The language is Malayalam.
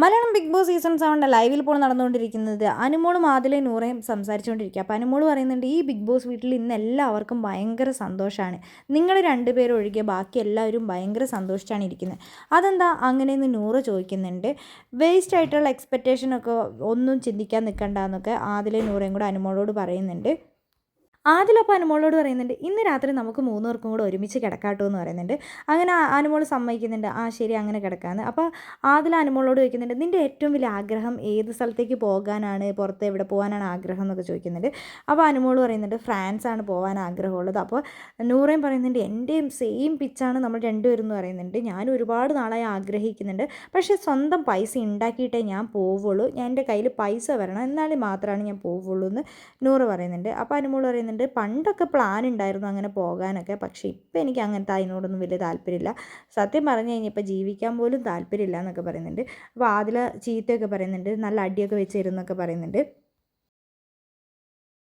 മലയാളം ബിഗ് ബോസ് സീസൺ സെവന്റെ ലൈവിൽ ഇപ്പോൾ നടന്നുകൊണ്ടിരിക്കുന്നത് അനുമോളും ആദിലെ നൂറയും സംസാരിച്ചുകൊണ്ടിരിക്കുക. അപ്പോൾ അനുമോൾ പറയുന്നുണ്ട് ഈ ബിഗ് ബോസ് വീട്ടിൽ ഇന്ന് എല്ലാവർക്കും ഭയങ്കര സന്തോഷമാണ് നിങ്ങൾ രണ്ടുപേരും ഒഴികെ ബാക്കി എല്ലാവരും ഭയങ്കര സന്തോഷിച്ചാണ് ഇരിക്കുന്നത്. അതെന്താ അങ്ങനെയെന്ന് നൂറ് ചോദിക്കുന്നുണ്ട്. വേസ്റ്റ് ആയിട്ടുള്ള എക്സ്പെക്റ്റേഷനൊക്കെ ഒന്നും ചിന്തിക്കാൻ നിൽക്കണ്ട എന്നൊക്കെ ആദിലെ നൂറയും കൂടെ അനുമോളോട് പറയുന്നുണ്ട്. ആദിലപ്പോൾ അനുമോളോട് പറയുന്നുണ്ട് ഇന്ന് രാത്രി നമുക്ക് മൂന്ന് പേർക്കും കൂടെ ഒരുമിച്ച് കിടക്കാട്ടോ എന്ന് പറയുന്നുണ്ട്. അങ്ങനെ അനുമോൾ സമ്മതിക്കുന്നുണ്ട് ആ ശരി അങ്ങനെ കിടക്കാമെന്ന് അപ്പോൾ ആദ്യം അനുമോളോട് ചോദിക്കുന്നുണ്ട് നിന്റെ ഏറ്റവും വലിയ ആഗ്രഹം ഏത് സ്ഥലത്തേക്ക് പോകാനാണ്? പുറത്ത് എവിടെ പോകാനാണ് ആഗ്രഹം? എന്നൊക്കെ ചോദിക്കുന്നുണ്ട്. അപ്പോൾ അനുമോൾ പറയുന്നുണ്ട് ഫ്രാൻസ് ആണ് പോകാൻ ആഗ്രഹമുള്ളത്. അപ്പോൾ നൂറയും പറയുന്നുണ്ട് എന്റെയും സെയിം പിച്ചാണ് നമ്മൾ രണ്ടുപേരും എന്ന് പറയുന്നുണ്ട്. ഞാൻ ഒരുപാട് നാളായി ആഗ്രഹിക്കുന്നുണ്ട്. പക്ഷേ സ്വന്തം പൈസ ഉണ്ടാക്കിയിട്ടേ ഞാൻ പോവുള്ളൂ. ഞാൻ എന്റെ കയ്യിൽ പൈസ വരണം. എന്നാലും മാത്രമാണ് ഞാൻ പോവുള്ളൂ എന്ന് നൂറ് പറയുന്നുണ്ട്. അപ്പോൾ അനുമോൾ പറയുന്നുണ്ട് പണ്ടൊക്കെ പ്ലാൻ ഉണ്ടായിരുന്നു അങ്ങനെ പോകാനൊക്കെ പക്ഷേ ഇപ്പം എനിക്ക് അങ്ങനത്തെ അതിനോടൊന്നും വലിയ താല്പര്യമില്ല. സത്യം പറഞ്ഞു കഴിഞ്ഞപ്പോൾ ജീവിക്കാൻ പോലും താല്പര്യമില്ല എന്നൊക്കെ പറയുന്നുണ്ട്. അപ്പോൾ അതിൽ ചീത്തയൊക്കെ പറയുന്നുണ്ട് നല്ല അടിയൊക്കെ വെച്ചിരുന്നൊക്കെ പറയുന്നുണ്ട്.